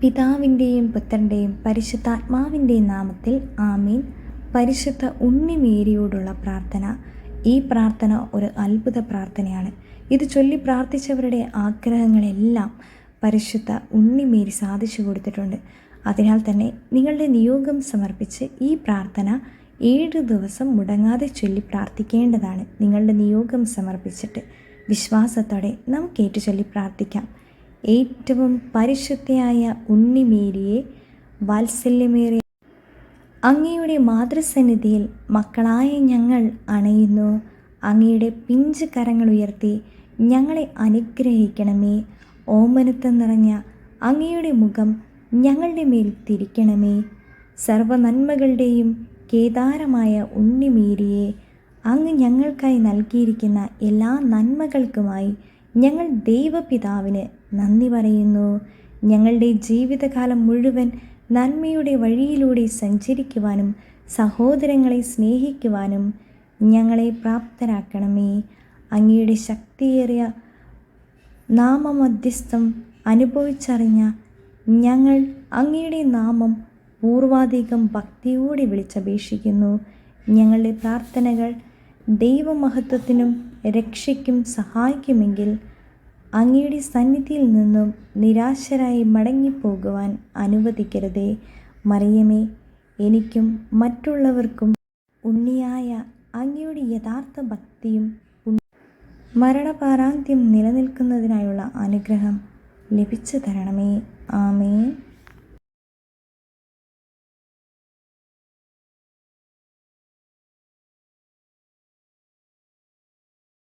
പിതാവിന്റെയും പുത്രന്റെയും പരിശുദ്ധാത്മാവിന്റെയും നാമത്തിൽ ആമീൻ. പരിശുദ്ധ ഉണ്ണിമേരിയോടുള്ള പ്രാർത്ഥന. ഈ പ്രാർത്ഥന ഒരു അത്ഭുത പ്രാർത്ഥനയാണ്. ഇത് ചൊല്ലി പ്രാർത്ഥിച്ചവരുടെ ആഗ്രഹങ്ങളെല്ലാം പരിശുദ്ധ ഉണ്ണിമേരി സാധിച്ചു കൊടുത്തിട്ടുണ്ട്. അതിനാൽ തന്നെ നിങ്ങളുടെ നിയോഗം സമർപ്പിച്ച് ഈ പ്രാർത്ഥന ഏഴ് ദിവസം മുടങ്ങാതെ ചൊല്ലി പ്രാർത്ഥിക്കേണ്ടതാണ്. നിങ്ങളുടെ നിയോഗം സമർപ്പിച്ചിട്ട് വിശ്വാസത്തോടെ നമുക്ക് ഏറ്റു ചൊല്ലി പ്രാർത്ഥിക്കാം. ഏറ്റവും പരിശുദ്ധയായ ഉണ്ണിമേരിയെ വാത്സല്യമേറിയ അങ്ങയുടെ മാതൃസന്നിധിയിൽ മക്കളായ ഞങ്ങൾ അണയുന്നു. അങ്ങയുടെ പിഞ്ച് കരങ്ങൾ ഉയർത്തി ഞങ്ങളെ അനുഗ്രഹിക്കണമേ. ഓമനത്വം നിറഞ്ഞ അങ്ങയുടെ മുഖം ഞങ്ങളുടെ മേൽ തിരിക്കണമേ. സർവനന്മകളുടെയും കേദാരമായ ഉണ്ണിമേരിയെ അങ്ങ് ഞങ്ങൾക്കായി നൽകിയിരിക്കുന്ന എല്ലാ നന്മകൾക്കുമായി ഞങ്ങൾ ദൈവപിതാവിന് നന്ദി പറയുന്നു. ഞങ്ങളുടെ ജീവിതകാലം മുഴുവൻ നന്മയുടെ വഴിയിലൂടെ സഞ്ചരിക്കുവാനും സഹോദരങ്ങളെ സ്നേഹിക്കുവാനും ഞങ്ങളെ പ്രാപ്തരാക്കണമേ. അങ്ങയുടെ ശക്തിയേറിയ നാമമധ്യസ്ഥം അനുഭവിച്ചറിഞ്ഞ ഞങ്ങൾ അങ്ങയുടെ നാമം പൂർവാധികം ഭക്തിയോടെ വിളിച്ചപേക്ഷിക്കുന്നു. ഞങ്ങളുടെ പ്രാർത്ഥനകൾ ദൈവമഹത്വത്തിനും രക്ഷയ്ക്കും സഹായിക്കുമെങ്കിൽ അങ്ങയുടെ സന്നിധിയിൽ നിന്നും നിരാശരായി മടങ്ങിപ്പോകുവാൻ അനുവദിക്കരുതേ. മറിയമേ എനിക്കും മറ്റുള്ളവർക്കും ഉണ്ണിയായ അങ്ങയുടെ യഥാർത്ഥ ഭക്തിയും മരണപാരാന്ത്യം നിലനിൽക്കുന്നതിനായുള്ള അനുഗ്രഹം ലഭിച്ചു തരണമേ. ആമേ